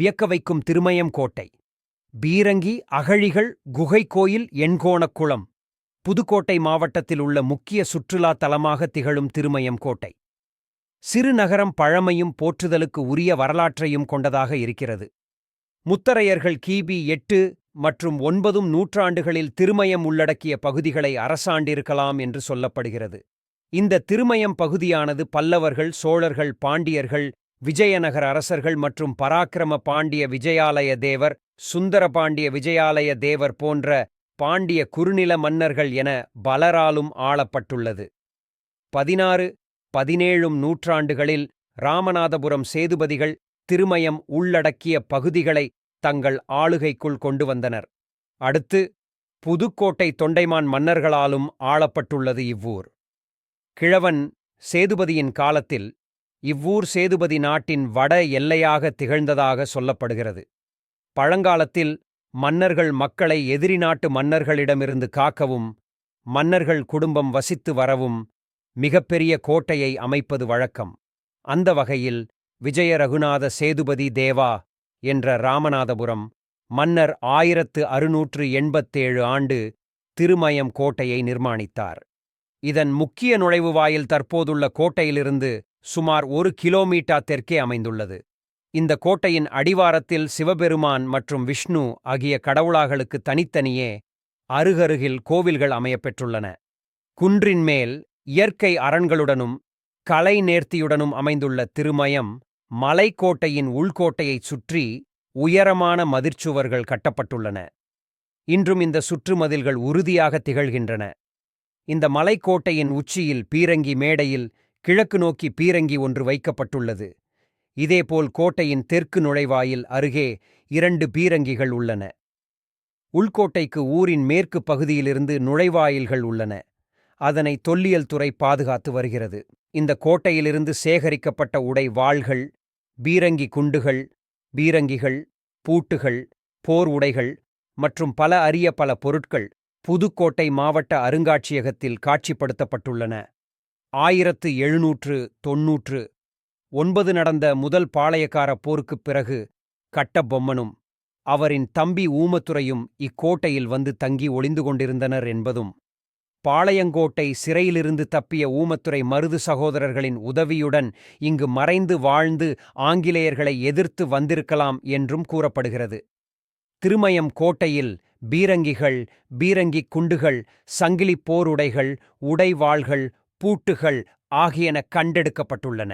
வியக்க வைக்கும் திருமயம் கோட்டை. பீரங்கி அகழிகள் குகை கோயில் எண்கோணக்குளம் புதுக்கோட்டை மாவட்டத்தில் உள்ள முக்கிய சுற்றுலா தலமாக திகழும் திருமயம் கோட்டை. சிறுநகரம் பழமையும் போற்றுதலுக்கு உரிய வரலாற்றையும் கொண்டதாக இருக்கிறது. முத்தரையர்கள் கிபி எட்டு மற்றும் ஒன்பதும் நூற்றாண்டுகளில் திருமயம் உள்ளடக்கிய பகுதிகளை அரசாண்டிருக்கலாம் என்று சொல்லப்படுகிறது. இந்த திருமயம் பகுதியானது பல்லவர்கள் சோழர்கள் பாண்டியர்கள் விஜயநகர அரசர்கள் மற்றும் பராக்கிரம பாண்டிய விஜயாலய தேவர் சுந்தர பாண்டிய விஜயாலய தேவர் போன்ற பாண்டிய குறுநில மன்னர்கள் என பலராலும் ஆளப்பட்டுள்ளது. பதினாறு பதினேழும் நூற்றாண்டுகளில் ராமநாதபுரம் சேதுபதிகள் திருமயம் உள்ளடக்கிய பகுதிகளை தங்கள் ஆளுகைக்குள் கொண்டு வந்தனர். அடுத்து புதுக்கோட்டை தொண்டைமான் மன்னர்களாலும் ஆளப்பட்டுள்ளது இவ்வூர். கிழவன் சேதுபதியின் காலத்தில் இவ்வூர் சேதுபதி நாட்டின் வட எல்லையாக திகழ்ந்ததாக சொல்லப்படுகிறது. பழங்காலத்தில் மன்னர்கள் மக்களை எதிரி நாட்டு மன்னர்களிடமிருந்து காக்கவும் மன்னர்கள் குடும்பம் வசித்து வரவும் மிகப்பெரிய கோட்டையை அமைப்பது வழக்கம். அந்த வகையில் விஜய ரகுநாத சேதுபதி தேவா என்ற ராமநாதபுரம் மன்னர் ஆயிரத்து அறுநூற்று எண்பத்தேழு ஆண்டு திருமயம் கோட்டையை நிர்மாணித்தார். இதன் முக்கிய நுழைவு வாயில் தற்போதுள்ள கோட்டையிலிருந்து சுமார் ஒரு கிலோமீட்டர் தெற்கே அமைந்துள்ளது. இந்த கோட்டையின் அடிவாரத்தில் சிவபெருமான் மற்றும் விஷ்ணு ஆகிய கடவுளாகளுக்கு தனித்தனியே அருகருகில் கோவில்கள் அமையப்பெற்றுள்ளன. குன்றின் மேல் இயற்கை அரண்களுடனும் கலை நேர்த்தியுடனும் அமைந்துள்ள திருமயம் மலைக்கோட்டையின் உள்கோட்டையைச் சுற்றி உயரமான மதிர்ச்சுவர்கள் கட்டப்பட்டுள்ளன. இன்றும் இந்த சுற்றுமதில்கள் உறுதியாக திகழ்கின்றன. இந்த மலைக்கோட்டையின் உச்சியில் பீரங்கி மேடையில் கிழக்கு நோக்கி பீரங்கி ஒன்று வைக்கப்பட்டுள்ளது. இதேபோல் கோட்டையின் தெற்கு நுழைவாயில் அருகே இரண்டு பீரங்கிகள் உள்ளன. உள்கோட்டைக்கு ஊரின் மேற்கு பகுதியிலிருந்து நுழைவாயில்கள் உள்ளன. அதனை தொல்லியல் துறை பாதுகாத்து வருகிறது. இந்த கோட்டையிலிருந்து சேகரிக்கப்பட்ட உடை வாள்கள் பீரங்கி குண்டுகள் பீரங்கிகள் பூட்டுகள் போர் உடைகள் மற்றும் பல அரிய பல பொருட்கள் புதுக்கோட்டை மாவட்ட அருங்காட்சியகத்தில் காட்சிப்படுத்தப்பட்டுள்ளன. ஆயிரத்து எழுநூற்று தொன்னூற்று ஒன்பது நடந்த முதல் பாளையக்கார போருக்குப் பிறகு கட்டபொம்மனும் அவரின் தம்பி ஊமத்துறையும் இக்கோட்டையில் வந்து தங்கி ஒளிந்து கொண்டிருந்தனர் என்பதும் பாளையங்கோட்டை சிறையிலிருந்து தப்பிய ஊமத்துறை மருது சகோதரர்களின் உதவியுடன் இங்கு மறைந்து வாழ்ந்து ஆங்கிலேயர்களை எதிர்த்து வந்திருக்கலாம் என்றும் கூறப்படுகிறது. திருமயம் கோட்டையில் பீரங்கிகள் பீரங்கிக் குண்டுகள் சங்கிலிப் போருடைகள் உடைவாள்கள் பூட்டுகள் ஆகியன கண்டெடுக்கப்பட்டுள்ளன.